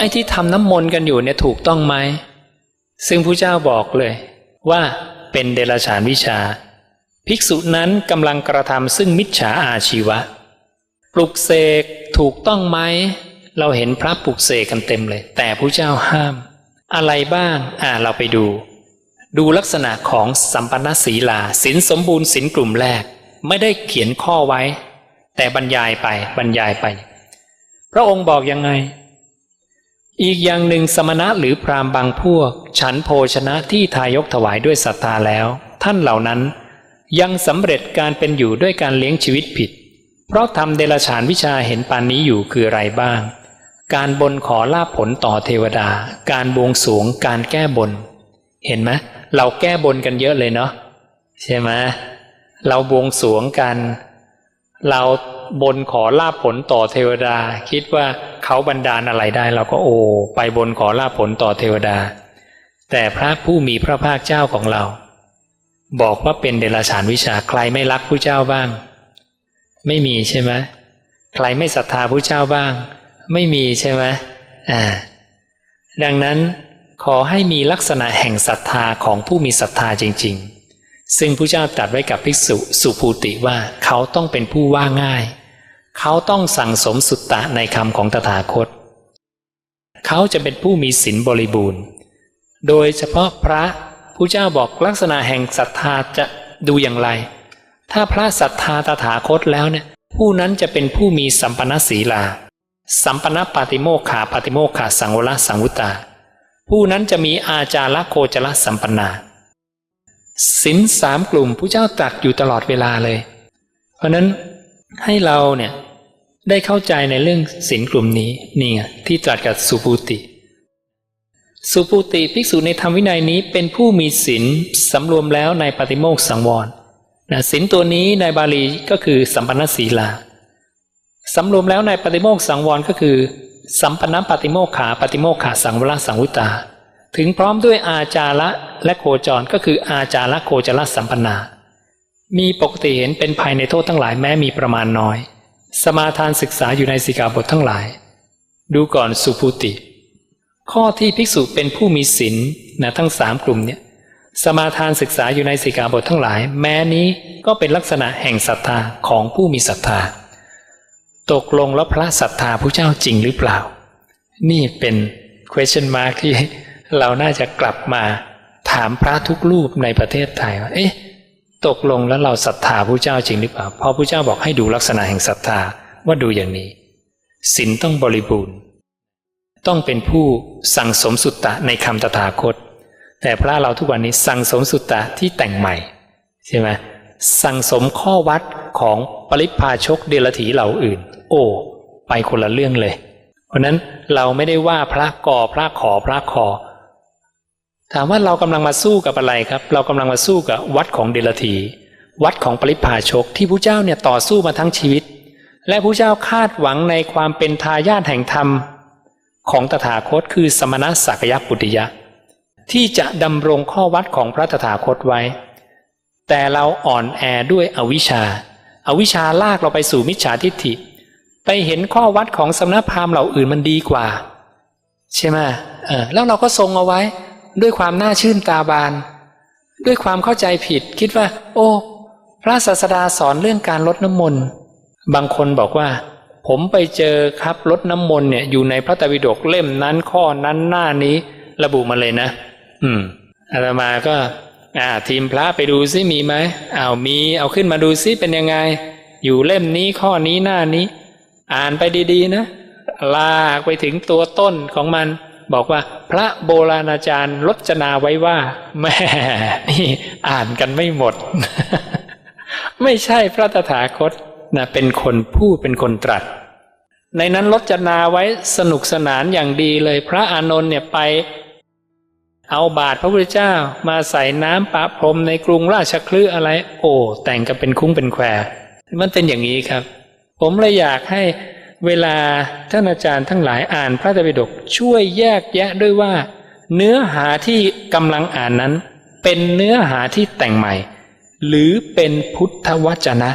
ไอ้ที่ทำน้ำมนต์กันอยู่เนี่ยถูกต้องไหม ซึ่งพระเจ้าบอกเลย ว่าเป็นเดรัจฉานวิชา ภิกษุนั้นกำลังกระทำซึ่งมิจฉาอาชีวะ ปลุกเสกถูกต้องไหม เราเห็นพระปลุกเสกกันเต็มเลย แต่พระเจ้าห้าม อะไรบ้าง อ่าเราไปดู ดูลักษณะของสัมปันนศีลาสินสมบูรณ์สินกลุ่มแรก ไม่ได้เขียนข้อไว้ แต่บรรยายไปบรรยายไป พระองค์บอกยังไง อีกอย่างหนึ่งสมณะหรือพราหมณ์บางพวก ฉันโภชนะที่ทายกถวายด้วยศรัทธาแล้ว ท่านเหล่านั้นยังสำเร็จการเป็นอยู่ด้วยการเลี้ยงชีวิตผิด เพราะทำเดลฉานวิชาเห็นปานนี้อยู่คืออะไรบ้าง การบนขอลาภผลต่อเทวดา การบวงสรวงการแก้บน เห็นไหมเราแก้บนกันเยอะเลยเนาะใช่ไหมเราบวงสวงกัน เรา บนขอลาภผลต่อเทวดา คิดว่าเขาบันดาลอะไรได้ เราก็โอ้ไปบนขอลาภผลต่อเทวดา แต่พระผู้มีพระภาคเจ้าของเรา บอกว่าเป็นเดรัจฉานวิชาใครไม่รักผู้เจ้าบ้าง ไม่มีใช่ไหมใครไม่ศรัทธาผู้เจ้าบ้าง ไม่มีใช่ไหมอ่าดังนั้นขอให้มีลักษณะแห่งศรัทธาของผู้มีศรัทธาจริง ๆ ซึ่งผู้เจ้าตรัสไว้กับภิกษุสุภูติว่าเขาต้องเป็นผู้ว่าง่าย เขาต้องสั่งสมสุตตะในคำของตถาคต เขาจะเป็นผู้มีศีลบริบูรณ์ โดยเฉพาะพระผู้เจ้าบอกลักษณะแห่งศรัทธาจะดูอย่างไร ถ้าพระศรัทธาตถาคตแล้วเนี่ยผู้นั้นจะเป็นผู้มีสัมปนศีลา สัมปนปาติโมกขาปาติโมกขาสังวรสังวุตตาผู้นั้นจะมีอาจาระโคจรสัมปนนาสินสามกลุ่มผู้เจ้าตรัสอยู่ตลอดเวลาเลย เพราะนั้นให้เราเนี่ย ได้เข้าใจในเรื่องสินกลุ่มนี้นี่ไงที่ตรัสกับสุภูติ สุภูติภิกษุในธรรมวินัยนี้เป็นผู้มีศีลสำรวมแล้วในปฏิโมกข์สังวรนะศีลตัวนี้ในบาลีก็คือสัมปันนศีลาสำรวมแล้วในปฏิโมกข์สังวรก็คือ สัมปันนปฏิโมกขาปฏิโมกขาสังวรสังวุตตา ถึงพร้อมด้วยอาจาระและโคจรก็คืออาจาระโคจรสัมปันนา มีปกติเห็นเป็นภายในโทษทั้งหลายแม้มีประมาณน้อย สมาทานศึกษาอยู่ในสิกขาบททั้งหลาย ดูก่อนสุภูติ ข้อที่ภิกษุเป็นผู้มีศีลนะทั้งสามกลุ่มเนี่ยสมาทานศึกษาอยู่ในสิกขาบททั้งหลาย แม้นี้ก็เป็นลักษณะแห่งศรัทธาของผู้มีศรัทธา ตกลงแล้วพระศรัทธาผู้เจ้าจริงหรือเปล่า นี่เป็น question mark ที่เราน่าจะกลับมาถามพระทุกรูปในประเทศไทยว่าเอ๊ะ ตกลงแล้วเราศรัทธาผู้เจ้าจริงหรือเปล่าเพระผู้เจ้าบอกให้ดูลักษณะแห่งศรัทธาว่าดูอย่างนี้ศีลต้องบริบูรณ์ ต้องเป็นผู้สั่งสมสุตตะในคำตถาคต แต่พระเราทุกวันนี้สั่งสมสุตตะที่แต่งใหม่ใช่ไหมสั่งสมข้อวัดของปริพาชกเดลถีเหล่าอื่น โอ้ไปคนละเรื่องเลย เพราะนั้นเราไม่ได้ว่าพระกอพระขอพระคอ ถามว่าเรากำลังมาสู้กับอะไรครับ เรากำลังมาสู้กับวัดของเดลถีวัดของปริพาชกที่พระเจ้าเนี่ยต่อสู้มาทั้งชีวิต และพระเจ้าคาดหวังในความเป็นทายาทแห่งธรรม ของตถาคตคือสมณะสักยปุติยะ ที่จะดำรงข้อวัดของพระตถาคตไว้ แต่เราอ่อนแอด้วยอวิชชาอาวิชชาลากเราไปสู่มิจฉาทิฏฐิ ไปเห็นข้อวัดของสำนักพราหมณ์เหล่าอื่นมันดีกว่า ใช่ไหมเออแล้วเราก็ทรงเอาไว้ ด้วยความน่าชื่นตาบาน ด้วยความเข้าใจผิดคิดว่า โอ้ พระศาสดาสอนเรื่องการลดน้ำมนต์บางคนบอกว่า ผมไปเจอครับลดน้ำมนต์เนี่ยอยู่ในพระไตรปิฎกเล่มนั้นข้อนั้นหน้านี้ระบุมาเลยนะ อืมอาตมาก็ อ่า ทีมพระไปดูซิมีไหมอ้าวมีเอาขึ้นมาดูซิเป็นยังไง อยู่เล่มนี้ข้อนี้หน้านี้ อ่านไปดีๆนะลากไปถึงตัวต้นของมัน บอกว่าพระโบราณอาจารย์รจนาไว้ว่าแม่นี่อ่านกันไม่หมด ไม่ใช่พระตถาคตนะเป็นคนพูดเป็นคนตรัส ในนั้นรจนาไว้สนุกสนานอย่างดีเลยพระอานนท์เนี่ยไป เอาบาทพระพุทธเจ้ามาใส่น้ำปะพรมในกรุงราชคลืออะไร โอ้แต่งกันเป็นคุ้งเป็นแควมันเป็นอย่างนี้ครับ ผมเลยอยากให้ เวลาท่านอาจารย์ทั้งหลายอ่านพระไตรปิฎกช่วยแยกแยะด้วยว่า เนื้อหาที่กำลังอ่านนั้น เป็นเนื้อหาที่แต่งใหม่ หรือเป็นพุทธวจนะ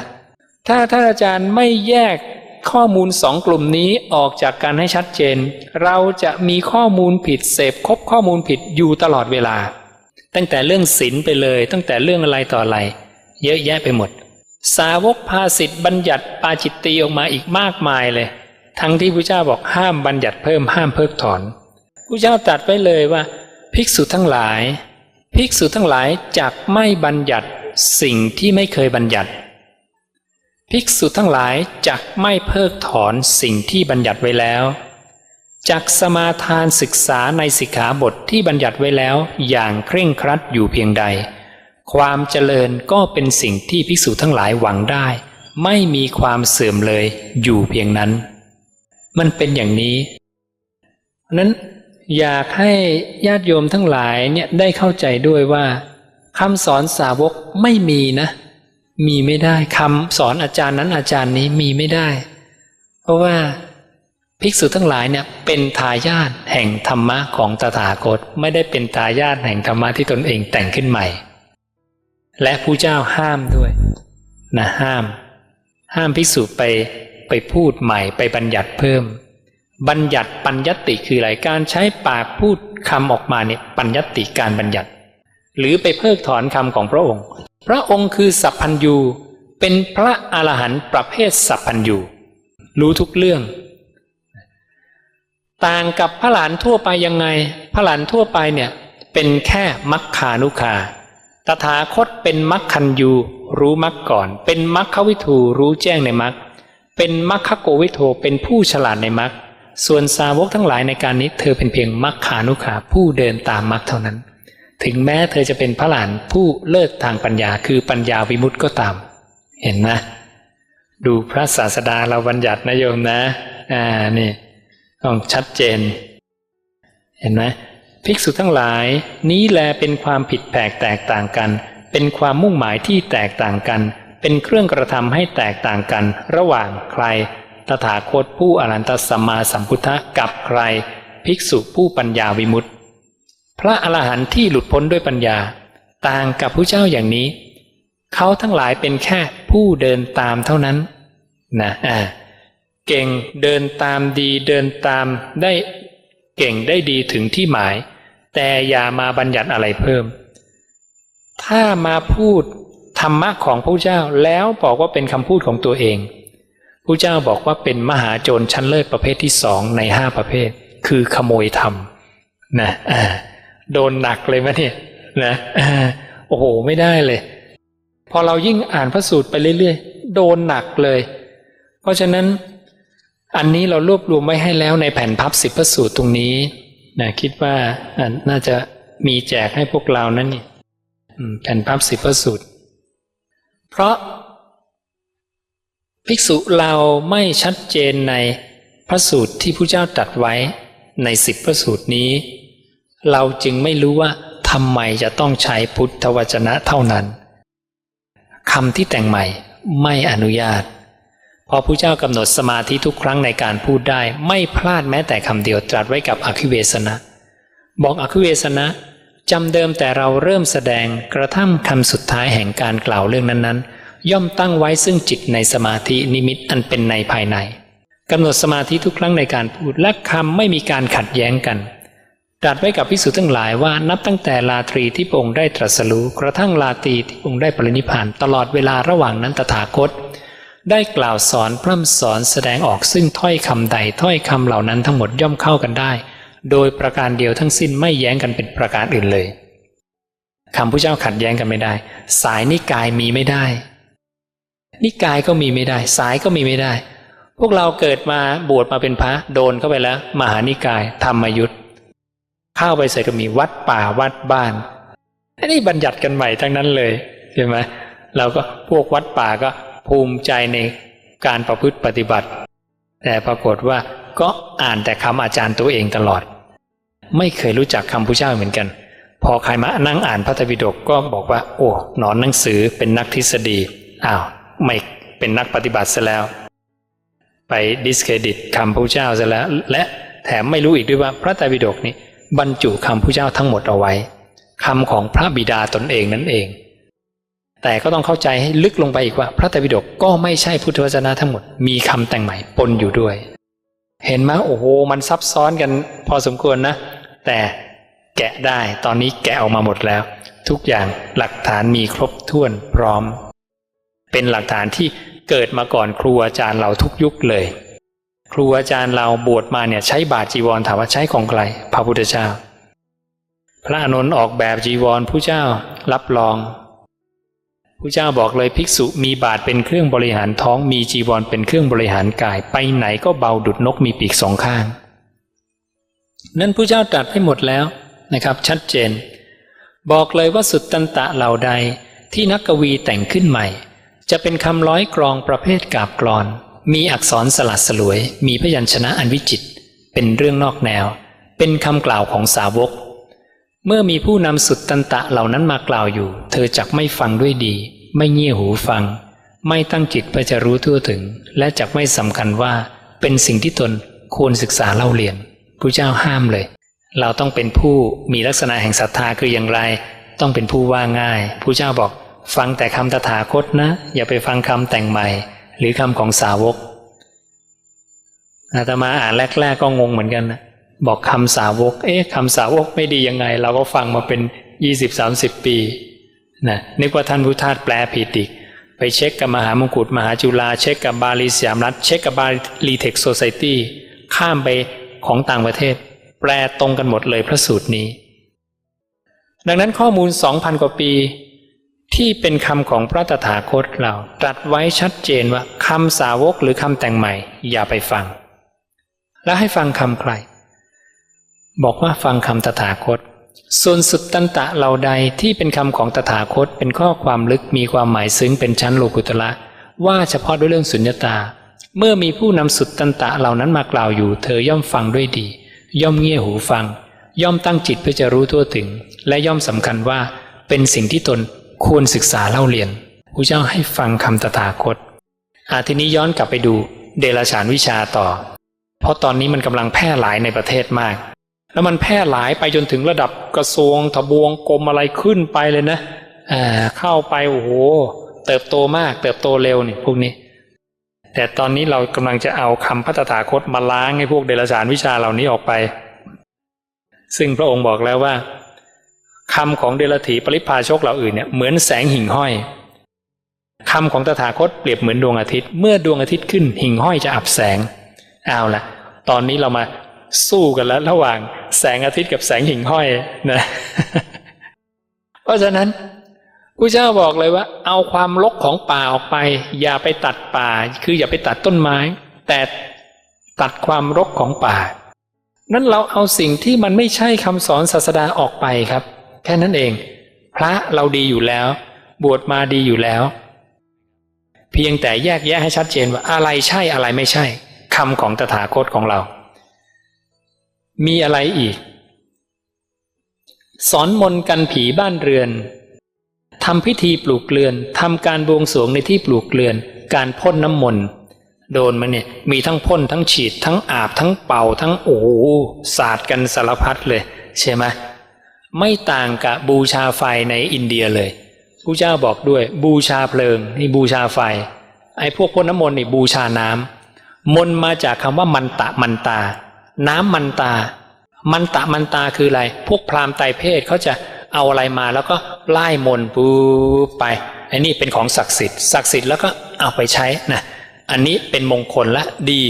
ถ้าท่านอาจารย์ไม่แยกข้อมูลสองกลุ่มนี้ออกจากกันให้ชัดเจน เราจะมีข้อมูลผิดเสพครบข้อมูลผิดอยู่ตลอดเวลา ตั้งแต่เรื่องศีลไปเลย ตั้งแต่เรื่องอะไรต่ออะไร เยอะแยะไปหมด สาวกพาสิทธ์บัญญัติปาจิตตีออกมาอีกมากมายเลย ทั้งที่พระเจ้าบอกห้ามบัญญัติเพิ่มห้ามเพิกถอนพระเจ้าตรัสไว้เลยว่า ภิกษุทั้งหลาย ภิกษุทั้งหลายจักไม่บัญญัติสิ่งที่ไม่เคยบัญญัติ ภิกษุทั้งหลายจักไม่เพิกถอนสิ่งที่บัญญัติไว้แล้วจักสมาทานศึกษาในสิกขาบทที่บัญญัติไว้แล้วอย่างเคร่งครัดอยู่เพียงใด ความเจริญก็เป็นสิ่งที่ภิกษุทั้งหลายหวังได้ ไม่มีความเสื่อมเลยอยู่เพียงนั้น มันเป็นอย่างนี้เพราะนั้นอยากให้ญาติโยมทั้งหลายเนี่ยได้เข้าใจด้วยว่าคำสอนสาวกไม่มีนะ มีไม่ได้คำสอนอาจารย์นั้นอาจารย์นี้มีไม่ได้ เพราะว่าภิกษุทั้งหลายเนี่ยเป็นทายาทแห่งธรรมะของตถาคต ไม่ได้เป็นทายาทแห่งธรรมะที่ตนเองแต่งขึ้นใหม่ และผู้เจ้าห้ามด้วยนะห้าม ห้ามภิกษุไปไปพูดใหม่ไปบัญญัติเพิ่ม บัญญัติปัญญติคืออะไรการใช้ปากพูดคำออกมาเนี่ยปัญญติการบัญญัติ หรือไปเพิกถอนคำของพระองค์ พระองค์คือสัพพัญยูเป็นพระอรหันต์ประเภทสัพพัญยูรู้ทุกเรื่อง ต่างกับพระหลานทั่วไปยังไง พระหลานทั่วไปเนี่ยเป็นแค่มัคคานุคา ตถาคตเป็นมัคคันยูรู้มัคก่อน เป็นมัคควิทูรู้แจ้งในมัคเป็นมัคคโกวิโทเป็นผู้ฉลาดในมัคส่วนสาวกทั้งหลายในการนี้เธอเป็นเพียงมัคคานุขาผู้เดินตามมัคเท่านั้น ถึงแม้เธอจะเป็นพระหลานผู้เลิศทางปัญญาคือปัญญาวิมุตติก็ตาม เห็นไหมดูพระศาสดาเราบัญญัตินะโยมนะ อ่านี่ต้องชัดเจน เห็นไหม ภิกษุทั้งหลาย นี้แลเป็นความผิดแผกแตกต่างกัน เป็นความมุ่งหมายที่แตกต่างกัน เป็นเครื่องกระทำให้แตกต่างกัน ระหว่างใคร ตถาคตผู้อรันตสัมมาสัมพุทธะกับใคร ภิกษุผู้ปัญญาวิมุตติ พระอรหันต์ที่หลุดพ้นด้วยปัญญา ต่างกับผู้เจ้าอย่างนี้ เขาทั้งหลายเป็นแค่ผู้เดินตามเท่านั้นนะอ่าเก่งเดินตามดีเดินตามได้เก่งได้ดีถึงที่หมาย แต่อย่ามาบัญญัติอะไรเพิ่ม ถ้ามาพูดธรรมะของพระเจ้าแล้วบอกว่าเป็นคำพูดของตัวเองพระเจ้าบอกว่าเป็นมหาโจรชั้นเลิศประเภทที่สองในห้าประเภท คือขโมยธรรมนะโดนหนักเลยมะเนี่ยนะโอ้โหไม่ได้เลย พอเรายิ่งอ่านพระสูตรไปเรื่อยๆ โดนหนักเลย เพราะฉะนั้นอันนี้เรารวบรวมไว้ให้แล้วในแผ่นพับสิบพระสูตรตรงนี้ นะคิดว่าน่าจะมีแจกให้พวกเรานั่นนี่แผ่นพับสิบพระสูตร เพราะภิกษุเราไม่ชัดเจนในพระสูตรที่พระเจ้าตรัสไว้ในสิบพระสูตรนี้ เราจึงไม่รู้ว่าทำไมจะต้องใช้พุทธวจนะเท่านั้นคำที่แต่งใหม่ไม่อนุญาต พอผู้เจ้ากำหนดสมาธิทุกครั้งในการพูดได้ ไม่พลาดแม้แต่คำเดียวตรัสไว้กับอคิเวสนะ บอกอคิเวสนะจำเดิมแต่เราเริ่มแสดงกระทั่งคำสุดท้ายแห่งการกล่าวเรื่องนั้นๆ ย่อมตั้งไว้ซึ่งจิตในสมาธินิมิตอันเป็นในภายในกำหนดสมาธิทุกครั้งในการพูดและคำไม่มีการขัดแย้งกันตรัสไว้กับพิสุทั้งหลายว่านับตั้งแต่ลาตรีที่พระองค์ได้ตรัสรู้กระทั่งลาตรีที่พระองค์ได้ปรินิพานตลอดเวลาระหว่างนั้นตถาคต ได้กล่าวสอนพร่ำสอนแสดงออกซึ่งถ้อยคำใดถ้อยคำเหล่านั้นทั้งหมดย่อมเข้ากันได้ โดยประการเดียวทั้งสิ้นไม่แย้งกันเป็นประการอื่นเลยคำพระเจ้าขัดแย้งกันไม่ได้ สายนิกายมีไม่ได้ นิกายก็มีไม่ได้ สายก็มีไม่ได้ พวกเราเกิดมาบวชมาเป็นพระโดนเข้าไปแล้ว มหานิกาย ธรรมยุทธ์เข้าไปใส่ก็มีวัดป่าวัดบ้านอันนี้บัญญัติกันใหม่ทั้งนั้นเลยใช่ไหมเราก็พวกวัดป่าก็ ภูมิใจในการประพฤติปฏิบัติ แต่ปรากฏว่าก็อ่านแต่คำอาจารย์ตัวเองตลอด ไม่เคยรู้จักคำพระเจ้าเหมือนกัน พอใครมานั่งอ่านพระธรรมปิฎกก็บอกว่า โอ้หนอนหนังสือเป็นนักทฤษฎีอ้าวไม่เป็นนักปฏิบัติซะแล้ว ไปดิสเครดิตคำพระเจ้าซะแล้ว และแถมไม่รู้อีกด้วยว่าพระไตรปิฎกนี้บรรจุคำพระเจ้าทั้งหมดเอาไว้คำของพระบิดาตนเองนั่นเอง แต่ก็ต้องเข้าใจให้ลึกลงไปอีกว่า พระไตรปิฎกก็ไม่ใช่พุทธวจนะทั้งหมด มีคำแต่งใหม่ปนอยู่ด้วย เห็นไหมโอ้โห มันซับซ้อนกันพอสมควรนะ แต่แกะได้ตอนนี้แกะออกมาหมดแล้ว ทุกอย่างหลักฐานมีครบถ้วนพร้อม เป็นหลักฐานที่เกิดมาก่อนครูอาจารย์เราทุกยุคเลย ครูอาจารย์เราบวชมาเนี่ยใช้บาทจีวรถามว่าใช้ของใครพระพุทธเจ้า พระอานนออกแบบจีวรผู้เจ้ารับรอง ผู้เจ้าบอกเลยภิกษุมีบาทเป็นเครื่องบริหารท้องมีจีวรเป็นเครื่องบริหารกาย ไปไหนก็เบาดุดนกมีปีกสองข้าง นั่นผู้เจ้าตรัสให้หมดแล้วนะครับ ชัดเจน บอกเลยว่าสุดตันตะเหล่าใดที่นักกวีแต่งขึ้นใหม่ จะเป็นคำร้อยกรองประเภทกาบกรอน มีอักษรสลัดสลวย มีพยัญชนะอันวิจิต เป็นเรื่องนอกแนว เป็นคำกล่าวของสาวก เมื่อมีผู้นำสุดตันตะเหล่านั้นมากล่าวอยู่ เธอจักไม่ฟังด้วยดี ไม่เงี่ยหูฟัง ไม่ตั้งจิตเพื่อจะรู้ทั่วถึง และจักไม่สำคัญว่า เป็นสิ่งที่ตนควรศึกษาเล่าเรียนผู้เจ้าห้ามเลย เราต้องเป็นผู้มีลักษณะแห่งศรัทธาคืออย่างไร ต้องเป็นผู้ว่าง่ายผู้เจ้าบอก ฟังแต่คำตถาคตนะ อย่าไปฟังคำแต่งใหม่ หรือคำของสาวกอาตมาอ่านแรก ๆ ก็งงเหมือนกันนะ บอกคำสาวก เอ๊ะคำสาวกไม่ดียังไง เราก็ฟังมาเป็นยี่สิบสามสิบปีนะนึกว่าท่านพุทธาสแปลผิดอีก ไปเช็คกับมหามงกุฎมหาจุฬาเช็คกับบาลีสยามรัฐ เช็คกับบาลีเทคโซไซตี้ข้ามไปของต่างประเทศ แปลตรงกันหมดเลยพระสูตรนี้ ดังนั้นข้อมูลสองพันกว่าปี ที่เป็นคำของพระตถาคตเราตรัสไว้ชัดเจนว่าคำสาวกหรือคำแต่งใหม่ อย่าไปฟัง แล้วให้ฟังคำใคร บอกว่าฟังคำตถาคต ส่วนสุดตันตะเหล่าใดที่เป็นคำของตถาคตเป็นข้อความลึกมีความหมายซึ้งเป็นชั้นโลกุตละ ว่าเฉพาะด้วยเรื่องสุญญตา เมื่อมีผู้นำสุดตันตะเหล่านั้นมากล่าวอยู่ เธอย่อมฟังด้วยดี ย่อมเงี่ยหูฟัง ย่อมตั้งจิตเพื่อจะรู้ทั่วถึง และย่อมสำคัญว่าเป็นสิ่งที่ตนควรศึกษาเล่าเรียนพระเจ้าให้ฟังคำตถาคตอาทีนี้ย้อนกลับไปดูเดลฉานวิชาต่อ เพราะตอนนี้มันกำลังแพร่หลายในประเทศมาก แล้วมันแพร่หลายไปจนถึงระดับกระทรวงทบวงกรมอะไรขึ้นไปเลยนะอ่าเข้าไปโอ้โหเติบโตมาก เติบโตเร็วนี่พวกนี้ แต่ตอนนี้เรากำลังจะเอาคำพระตถาคตมาล้างให้พวกเดลฉานวิชาเหล่านี้ออกไป ซึ่งพระองค์บอกแล้วว่าคำของเดลถีปริพาชกเหล่าอื่นเนี่ยเหมือนแสงหิ่งห้อยคำของตถาคตเปรียบเหมือนดวงอาทิตย์ เมื่อดวงอาทิตย์ขึ้นหิ่งห้อยจะอับแสงเอาละตอนนี้เรามา สู้กันแล้วระหว่างแสงอาทิตย์กับแสงหิ่งห้อยนะเพราะฉะนั้นพระเจ้าบอกเลยว่า เอาความรกของป่าออกไป อย่าไปตัดป่า คืออย่าไปตัดต้นไม้ แต่ตัดความรกของป่า นั้นเราเอาสิ่งที่มันไม่ใช่คำสอนศาสดาออกไปครับ แค่นั้นเอง พระเราดีอยู่แล้ว บวชมาดีอยู่แล้ว เพียงแต่แยกแยะให้ชัดเจนว่าอะไรใช่อะไรไม่ใช่คำของตถาคตของเรา มีอะไรอีก สอนมนกันผีบ้านเรือนทำพิธีปลูกเกลือนทำการบวงสรวงในที่ปลูกเกลือน การพ่นน้ำมนต์โดนมันเนี่ยมีทั้งพ่นทั้งฉีด ทั้งอาบทั้งเป่าทั้งโอ้โหศาสตร์กันสารพัดเลย ใช่ไหมไม่ต่างกับบูชาไฟในอินเดียเลยผู้เจ้าบอกด้วย บูชาเพลิงนี่บูชาไฟ ไอ้พวกพ่นน้ำมนต์นี่บูชาน้ำมนต์มาจากคำว่ามันตะมันตา น้ำมันตา มันตะมันตาคืออะไร พวกพราหมณ์ไตเพศเขาจะเอาอะไรมาแล้วก็ไล่มนปุ๊บไปไอ้นี่เป็นของศักดิ์สิทธิ์ศักดิ์สิทธิ์แล้วก็เอาไปใช้นะอันนี้เป็นมงคลและดี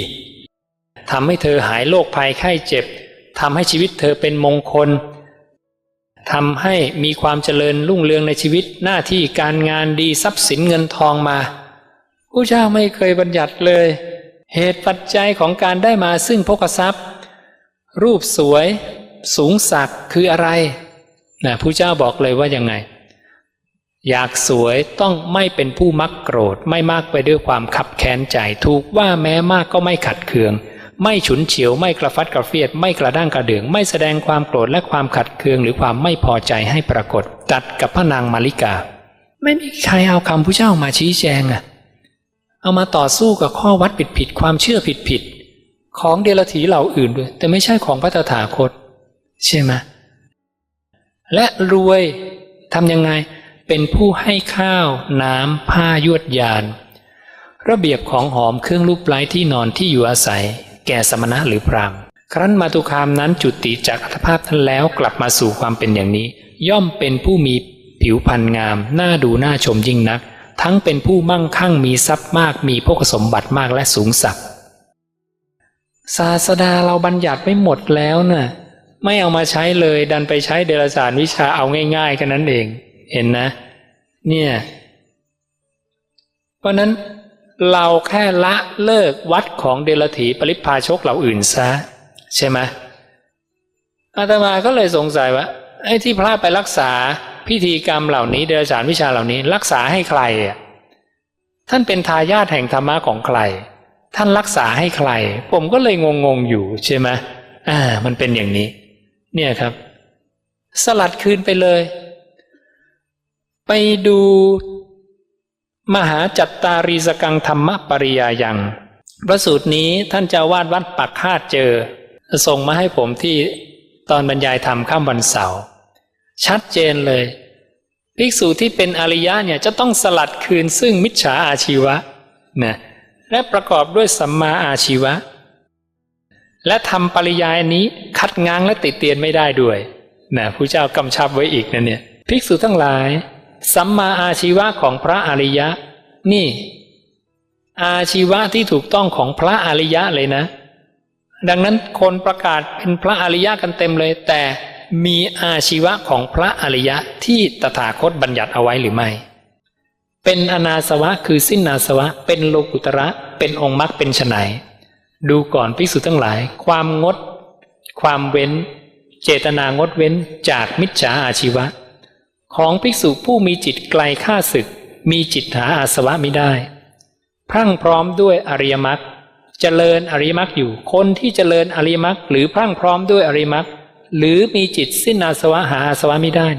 ทำให้เธอหายโรคภัยไข้เจ็บทำให้ชีวิตเธอเป็นมงคลทำให้มีความเจริญรุ่งเรืองในชีวิตหน้าที่การงานดีทรัพย์สินเงินทองมาผู้เจ้าไม่เคยบัญญัติเลย เหตุปัจจัยของการได้มาซึ่งพกทรัพย์ รูปสวย สูงสักคืออะไรนะผู้เจ้าบอกเลยว่ายังไง อยากสวยต้องไม่เป็นผู้มักโกรธ ไม่มากไปด้วยความขับแค้นใจถูกว่าแม้มากก็ไม่ขัดเคือง ไม่ฉุนเฉียวไม่กระฟัดกระเฟียด ไม่กระด้างกระเดือง ไม่แสดงความโกรธและความขัดเคืองหรือความไม่พอใจให้ปรากฏ ตัดกับพระนางมาริกา ไม่มีใครเอาคำผู้เจ้ามาชี้แจงอะเอามาต่อสู้กับข้อวัดผิดผิดๆความเชื่อผิดผิดๆ ของเดลถีเหล่าอื่นด้วย แต่ไม่ใช่ของพระตถาคต ใช่ไหมและรวยทำยังไงเป็นผู้ให้ข้าว น้ำผ้ายวดยาน ระเบียบของหอมเครื่องรูปไล้ที่นอนที่อยู่อาศัย แก่สมณะหรือพรามครั้นมาตุคามนั้นจุติจากอัตภาพท่านแล้วกลับมาสู่ความเป็นอย่างนี้ ย่อมเป็นผู้มีผิวพรรณงามน่าดูน่าชมยิ่งนัก ทั้งเป็นผู้มั่งคั่งมีทรัพย์มากมีพกสมบัติมากและสูงสักดิ์ ศาสดาเราบัญญัติไม่หมดแล้วน่ะ ไม่เอามาใช้เลยดันไปใช้เดรัจฉานวิชาเอาง่ายๆกันนั้นเอง เห็นนะ เนี่ย เพราะนั้นเราแค่ละเลิกวัดของเดลถีปริพาชกเหล่าอื่นซะ ใช่ไหมอาตมาก็เลยสงสัยว่าไอ้ที่พระไปรักษาพิธีกรรมเหล่านี้เดรัจฉานวิชาเหล่านี้ รักษาให้ใครอะท่านเป็นทายาทแห่งธรรมะของใคร ท่านรักษาให้ใคร ผมก็เลยงงๆอยู่ใช่ไหมอ่า มันเป็นอย่างนี้ เนี่ยครับ สลัดคืนไปเลย ไปดูมหาจัตตารีสกังธรรมปริยายังพระสูตรนี้ท่านเจ้าวาดวัดปักคาดเจอ ส่งมาให้ผมที่ตอนบรรยายธรรมข้ามวันเสาร์ชัดเจนเลย ภิกษุที่เป็นอริยะเนี่ยจะต้องสลัดคืนซึ่งมิจฉาอาชีวะนะ และประกอบด้วยสัมมาอาชีวะ และทำปริยายนี้คัดง้างและติดเตียนไม่ได้ด้วยนะผู้เจ้ากำชับไว้อีกนะเนี่ยภิกษุทั้งหลาย สัมมาอาชีวะของพระอริยะ นี่ อาชีวะที่ถูกต้องของพระอริยะเลยนะ ดังนั้นคนประกาศเป็นพระอริยะกันเต็มเลย แต่มีอาชีวะของพระอริยะที่ตถาคตบัญญัติเอาไว้หรือไม่ เป็นอนาสวะคือสิ้นนาสวะ เป็นโลกุตระเป็นองค์มรรคเป็นไฉนดูก่อนภิกษุทั้งหลาย ความงด ความเว้น เจตนางดเว้นจากมิจฉาอาชีวะ ของภิกษุผู้มีจิตไกลข้าศึก มีจิตหาอาสวะไม่ได้ พรั่งพร้อมด้วยอริยมรรคเจริญอริยมรรคอยู่คนที่เจริญอริยมรรคหรือพรั่งพร้อมด้วยอริยมรรคหรือมีจิตสิ้นอาสวะหาอาสวะไม่ได้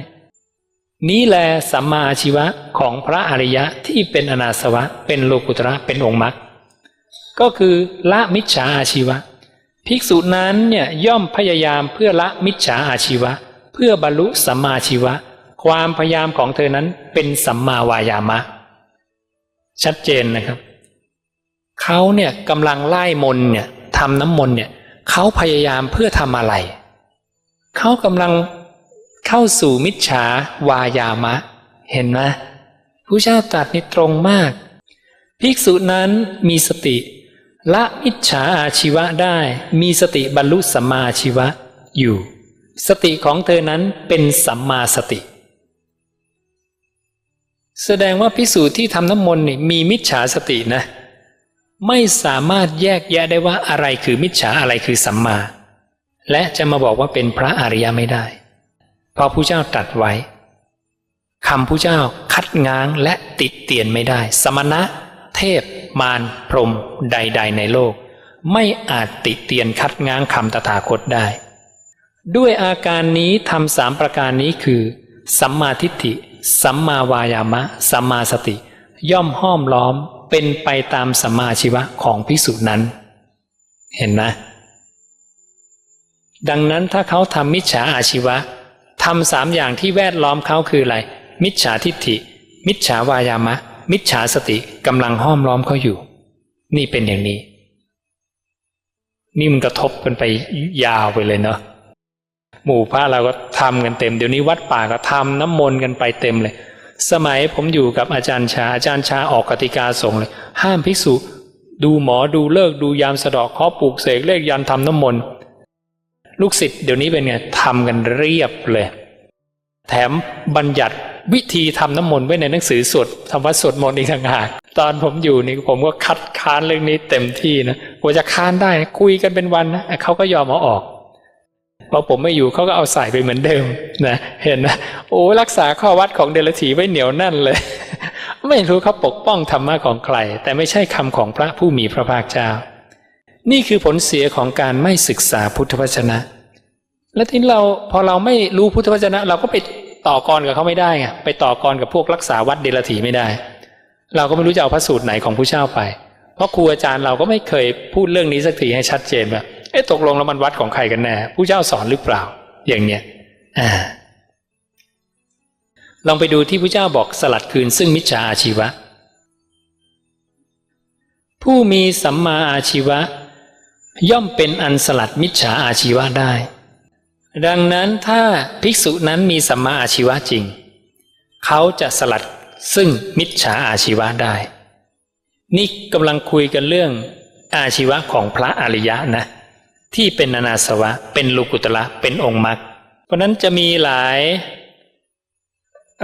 นี้แลสัมมาอาชีวะของพระอริยะที่เป็นอนาสวะ เป็นโลกุตระเป็นองค์มรรคก็คือละมิจฉาอาชีวะ ภิกษุนั้นเนี่ยย่อมพยายามเพื่อละมิจฉาอาชีวะ เพื่อบรรลุสัมมาอาชีวะ ความพยายามของเธอนั้นเป็นสัมมาวายามะ ชัดเจนนะครับเขาเนี่ยกำลังไล่มนเนี่ยทำน้ำมนเนี่ยเขาพยายามเพื่อทำอะไรเขากำลัง เข้าสู่มิจฉาวายามะ เห็นไหมผู้เจ้าตรัสนี่ตรงมาก ภิกษุนั้นมีสติ ละมิจฉาอาชีวะได้ มีสติบรรลุสัมมาอาชีวะอยู่ สติของเธอนั้นเป็นสัมมาสติ แสดงว่าพิสูจน์ที่ทำน้ำมนต์นี่มีมิจฉาสตินะ ไม่สามารถแยกแยะได้ว่าอะไรคือมิจฉาอะไรคือสัมมา และจะมาบอกว่าเป็นพระอริยะไม่ได้ เพราะผู้เจ้าตรัสไว้คำผู้เจ้าคัดง้างและติดเตียนไม่ได้ สมณะ เทพ มารพรมใด ๆ ในโลก ไม่อาจติดเตียนคัดง้างคำตถาคตได้ ด้วยอาการนี้ทำสามประการนี้คือ สัมมาทิฏฐิ สัมมาวายามะ สัมมาสติ ย่อมห้อมล้อมเป็นไปตามสัมมาชีวะของพิสุนั้น เห็นไหมดังนั้นถ้าเขาทำมิจฉาอาชีวะ ทำสามอย่างที่แวดล้อมเขาคืออะไร มิจฉาทิฏฐิ มิจฉาวายามะ มิจฉาสติกำลังห้อมล้อมเขาอยู่ นี่เป็นอย่างนี้ นี่มันกระทบกันไปยาวไปเลยเนาะหมู่พระเราก็ทำกันเต็ม เดี๋ยวนี้วัดป่าก็ทำน้ำมนต์กันไปเต็มเลย สมัยผมอยู่กับอาจารย์ชา อาจารย์ชาออกกติกาส่งเลย ห้ามภิกษุ ดูหมอดูเลิกดูยามสะดอกเคาะปลูกเสกเลขยันทำน้ำมนต์ ลูกศิษย์เดี๋ยวนี้เป็นไงทำกันเรียบเลย แถมบัญญัติวิธีทำน้ำมนต์ไว้ในหนังสือสวดทำวัดสวดมนต์อีกต่างหากตอนผมอยู่นี่ผมก็คัดค้านเรื่องนี้เต็มที่นะกว่าจะค้านได้นะคุยกันเป็นวันนะเขาก็ยอมเอาออกพอผมไม่อยู่เขาก็เอาใส่ไปเหมือนเดิมนะเห็นนะโอ้รักษาข้อวัดของเดลถีไว้เหนียวแน่นเลย ไม่รู้เขาปกป้องธรรมะของใครแต่ไม่ใช่คำของพระผู้มีพระภาคเจ้า นี่คือผลเสียของการไม่ศึกษาพุทธวจนะ และที่เราพอเราไม่รู้พุทธวจนะ เราก็ไปต่อกรกับเขาไม่ได้ไงไปต่อกรกับพวกรักษาวัดเดลถีไม่ได้ เราก็ไม่รู้จะเอาพระสูตรไหนของผู้เช่าไป เพราะครูอาจารย์เราก็ไม่เคยพูดเรื่องนี้สักทีให้ชัดเจนว่าเอ๊ะตกลงแล้วมันวัดของใครกันแน่ผู้เจ้าสอนหรือเปล่า อย่างเนี้ยอ่าลองไปดูที่พระเจ้าบอกสลัดคืนซึ่งมิจฉาอาชีวะ ผู้มีสัมมาอาชีวะ ย่อมเป็นอันสลัดมิจฉาอาชีวะได้ ดังนั้นถ้าภิกษุนั้นมีสัมมาอาชีวะจริง เขาจะสลัดซึ่งมิจฉาอาชีวะได้ นี่กำลังคุยกันเรื่องอาชีวะของพระอริยะนะ ที่เป็นนานาสวะ เป็นลูกุตละเป็นองค์มรรคเพราะนั้นจะมีหลาย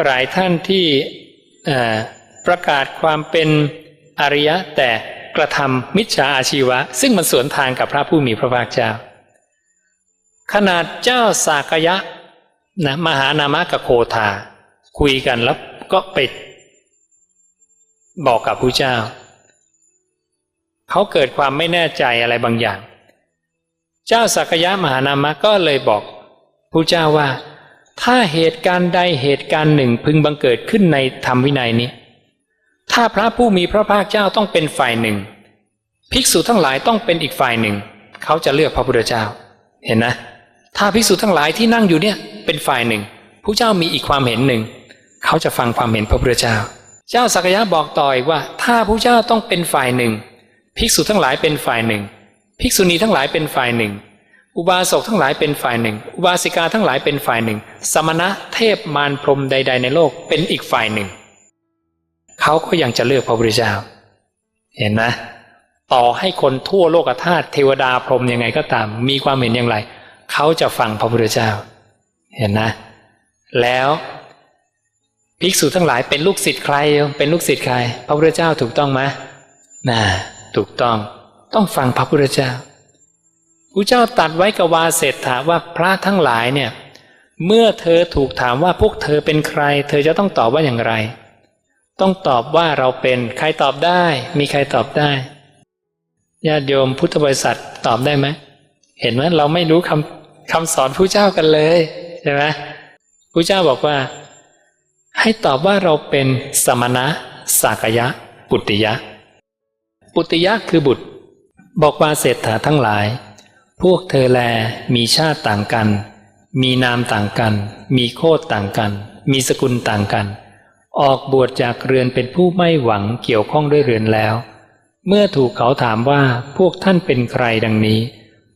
หลายท่านที่ประกาศความเป็นอริยะแต่ กระทำมิจฉาอาชีวะ ซึ่งมันสวนทางกับพระผู้มีพระภาคเจ้า ขนาดเจ้าสากยะนะมหานามะกับโคธาคุยกันแล้วก็ไปบอกกับพระเจ้า เขาเกิดความไม่แน่ใจอะไรบางอย่าง เจ้าสักยะมหานามะก็เลยบอกพระเจ้าว่า ถ้าเหตุการณ์ใดเหตุการณ์หนึ่งพึงบังเกิดขึ้นในธรรมวินัยนี้ ถ้าพระผู้มีพระภาคเจ้าต้องเป็นฝ่ายหนึ่ง ภิกษุทั้งหลายต้องเป็นอีกฝ่ายหนึ่ง เขาจะเลือกพระพุทธเจ้า เห็นนะ ถ้าภิกษุทั้งหลายที่นั่งอยู่เนี่ยเป็นฝ่ายหนึ่งผู้เจ้ามีอีกความเห็นหนึ่ง เขาจะฟังความเห็นพระพุทธเจ้า เจ้าสักยะบอกต่ออีกว่า ถ้าพระเจ้าต้องเป็นฝ่ายหนึ่ง ภิกษุทั้งหลายเป็นฝ่ายหนึ่ง ภิกษุณีทั้งหลายเป็นฝ่ายหนึ่ง อุบาสกทั้งหลายเป็นฝ่ายหนึ่ง อุบาสิกาทั้งหลายเป็นฝ่ายหนึ่ง สมณะเทพมารพรมใด ๆ ในโลกเป็นอีกฝ่ายหนึ่ง เขาก็ยังจะเลือกพระพุทธเจ้า เห็นไหมต่อให้คนทั่วโลกธาตุเทวดาพรหมยังไงก็ตาม มีความเห็นอย่างไร เขาจะฟังพระพุทธเจ้า เห็นนะ แล้วภิกษุทั้งหลายเป็นลูกศิษย์ใคร เป็นลูกศิษย์ใคร พระพุทธเจ้าถูกต้องไหมน่าถูกต้อง ต้องฟังพระพุทธเจ้าพระเจ้าตัดไว้กับวาเศรษฐาว่าพระทั้งหลายเนี่ย เมื่อเธอถูกถามว่าพวกเธอเป็นใคร เธอจะต้องตอบว่าอย่างไร ต้องตอบว่าเราเป็น ใครตอบได้ มีใครตอบได้ญาติโยมพุทธบริษัทตอบได้ไหมเห็นไหมเราไม่รู้คำคำสอนพระเจ้ากันเลยใช่ไหมพระเจ้าบอกว่า ให้ตอบว่าเราเป็นสมณะสากยะ ปุตติยะ ปุตติยะคือบุตร บอกว่าเศรษฐาทั้งหลาย พวกเธอแลมีชาติต่างกัน มีนามต่างกัน มีโคดต่างกัน มีสกุลต่างกัน ออกบวชจากเรือนเป็นผู้ไม่หวังเกี่ยวข้องด้วยเรือนแล้ว เมื่อถูกเขาถามว่าพวกท่านเป็นใครดังนี้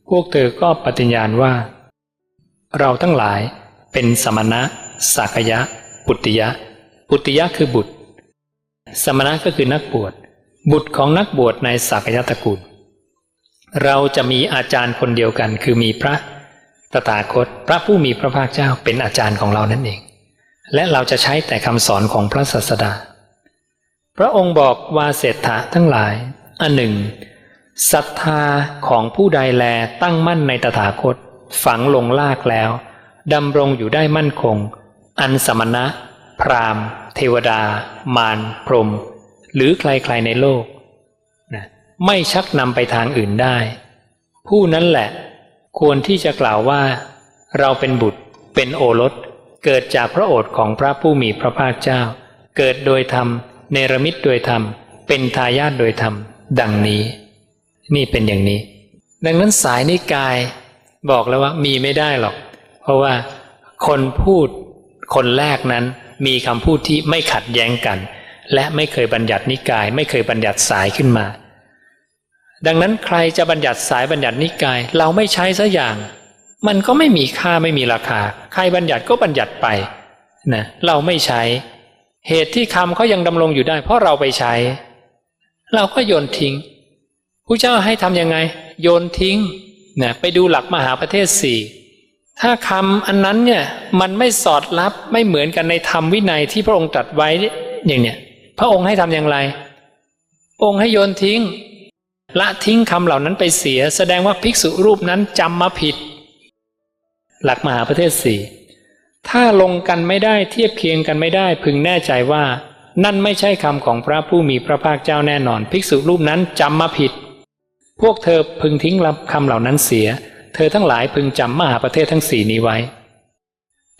พวกเธอก็ปฏิญญาณว่า เราทั้งหลายเป็นสมณะสากยะ ปุตติยะ ปุตติยะคือบุตร สมณะก็คือนักบวช บุตรของนักบวชในสักยะตระกูล เราจะมีอาจารย์คนเดียวกันคือมีพระตถาคต พระผู้มีพระภาคเจ้าเป็นอาจารย์ของเรานั่นเอง และเราจะใช้แต่คำสอนของพระศาสดา พระองค์บอกว่าเศรษฐะทั้งหลาย อันหนึ่งศรัทธาของผู้ใดแลตั้งมั่นในตถาคต ฝังลงลากแล้วดำรงอยู่ได้มั่นคง อันสมณะ พรามเทวดา มาร พรมหรือใครๆในโลกนะไม่ชักนำไปทางอื่นได้ ผู้นั้นแหละ ควรที่จะกล่าวว่า เราเป็นบุตรเป็นโอรส เกิดจากพระโอษฐ์ของพระผู้มีพระภาคเจ้า เกิดโดยธรรม เนรมิตโดยธรรม เป็นทายาทโดยธรรม ดังนี้ นี่เป็นอย่างนี้ ดังนั้นสายนิกายบอกแล้วว่ามีไม่ได้หรอก เพราะว่าคนพูดคนแรกนั้นมีคำพูดที่ไม่ขัดแย้งกัน และไม่เคยบัญญัตินิกาย ไม่เคยบัญญัติสายขึ้นมา ดังนั้นใครจะบัญญัติสายบัญญัตินิกาย เราไม่ใช้สัอย่าง มันก็ไม่มีค่าไม่มีราคา ใครบัญญัติก็บัญญัติไปนะเราไม่ใช้ เหตุที่คำเขายังดำรงอยู่ได้ เพราะเราไปใช้ เราก็โยนทิ้งผู้เจ้าให้ทำยังไง โยนทิ้งนะไปดูหลักมหาประเทศสี่ถ้าคำอันนั้นเนี่ยมันไม่สอดรับไม่เหมือนกันในธรรมวินัยที่พระองค์ตรัสไว้อย่างเนี้ยพระองค์ให้ทำอย่างไร องค์ให้โยนทิ้ง ละทิ้งคำเหล่านั้นไปเสีย แสดงว่าภิกษุรูปนั้นจำมาผิด หลักมหาประเทศสี่ถ้าลงกันไม่ได้เทียบเคียงกันไม่ได้พึงแน่ใจว่า นั่นไม่ใช่คำของพระผู้มีพระภาคเจ้าแน่นอน ภิกษุรูปนั้นจำมาผิด พวกเธอพึงทิ้งรับคำเหล่านั้นเสีย เธอทั้งหลายพึงจำมหาประเทศทั้งสี่นี้ไว้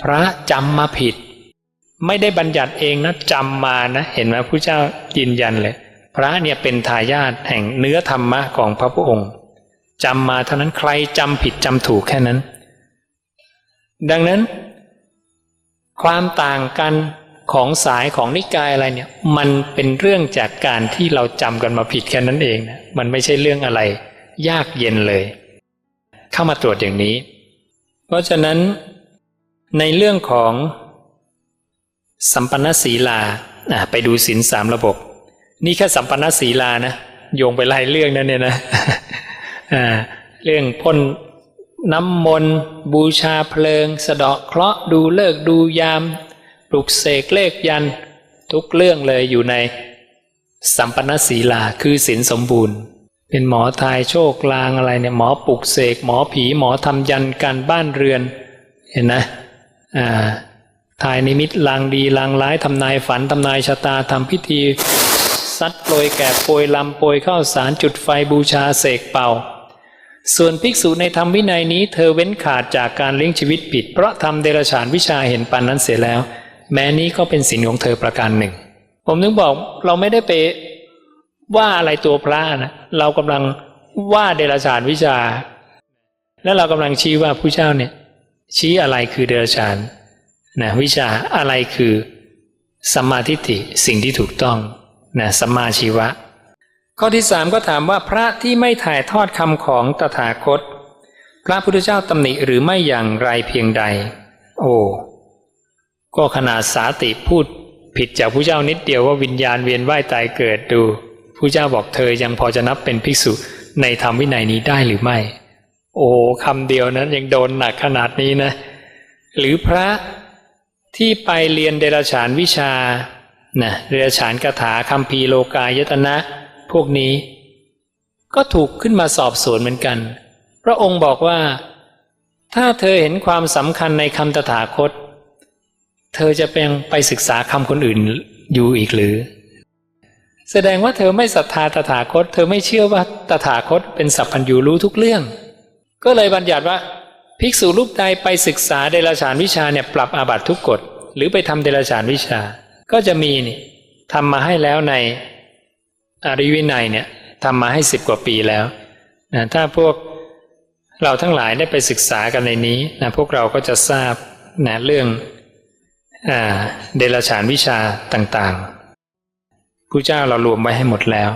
พระจำมาผิด ไม่ได้บัญญัติเองนะจำมานะ เห็นไหมพระเจ้ายืนยันเลย พระเนี่ยเป็นทายาทแห่งเนื้อธรรมะของพระพุทธองค์จำมาเท่านั้นใครจำผิดจำถูกแค่นั้น ดังนั้น ความต่างกันของสายของนิกายอะไรเนี่ย มันเป็นเรื่องจากการที่เราจำกันมาผิดแค่นั้นเองนะมันไม่ใช่เรื่องอะไร ยากเย็นเลย เข้ามาตรวจอย่างนี้ เพราะฉะนั้นในเรื่องของสัมปันศีลาไปดูศีลสามระบบ นี่แค่สัมปันศีลานะโยงไปไล่เรื่องนั้นเนี่ยนะเรื่องพ่น น้ำมนต์บูชาเพลิง สะเดาะเคราะห์ดูเลิกดูยาม ปลุกเสกเลขยัน ทุกเรื่องเลยอยู่ใน สัมปนศีลาคือศีลสมบูรณ์ เป็นหมอทายโชคลางอะไรเนี่ยหมอปลุกเสกหมอผีหมอทำยันการบ้านเรือน เห็นนะอ่าทายนิมิตลางดีลางร้ายทำนายฝันทำนายชะตาทำพิธีซัดโปรยแกะโปรยลำโปรยข้าวสารจุดไฟบูชาเสกเป่า ส่วนภิกษุในธรรมวินัยนี้เธอเว้นขาดจากการเลี้ยงชีวิตผิด เพราะทำเดรัจฉานวิชาเห็นปันนั้นเสียแล้ว แม้นี้ก็เป็นสินของเธอประการหนึ่ง ผมถึงบอกเราไม่ได้ไปว่าอะไรตัวพระนะเรากำลังว่าเดรัจฉานวิชา แล้วเรากำลังชี้ว่าผู้เจ้าเนี่ย ชี้อะไรคือเดรัจฉานนะวิชาอะไรคือสัมมาทิฏฐิสิ่งที่ถูกต้องนะสัมมาชีวะ ข้อที่สามก็ถามว่าพระที่ไม่ถ่ายทอดคำของตถาคต พระพุทธเจ้าตำหนิหรือไม่อย่างไรเพียงใด โอ้ก็ขนาดสาติพูดผิดจากผู้เจ้านิดเดียวว่าวิญญาณเวียนว่ายตายเกิดดูผู้เจ้าบอกเธอยังพอจะนับเป็นภิกษุในธรรมวินัยนี้ได้หรือไม่ โอ้คำเดียวนั้นยังโดนหนักขนาดนี้นะ หรือพระที่ไปเรียนเดรัจฉานวิชานะเดรัจฉานคาถาคัมภีโลกายตนะ พวกนี้ ก็ถูกขึ้นมาสอบสวนเหมือนกัน พระองค์บอกว่า ถ้าเธอเห็นความสำคัญในคำตถาคต เธอจะเป็นไปศึกษาคำคนอื่นอยู่อีกหรือ แสดงว่าเธอไม่ศรัทธาตถาคต เธอไม่เชื่อว่าตถาคตเป็นสัพพัญญูรู้ทุกเรื่อง ก็เลยบัญญัติว่าภิกษุรูปใดไปศึกษาเดรัจฉานวิชาเนี่ยปรับอาบัติทุกกฎหรือไปทำเดรัจฉานวิชา ก็จะมีนี่ทำมาให้แล้วใน อริวินัยเนี่ยทำมาให้สิบกว่าปีแล้วนะถ้าพวกเราทั้งหลายได้ไปศึกษากันในนี้นะพวกเราก็จะทราบนะเรื่องอเดรัจฉานวิชาต่างๆผู้เจ้าเรารวมไว้ให้หมดแล้ว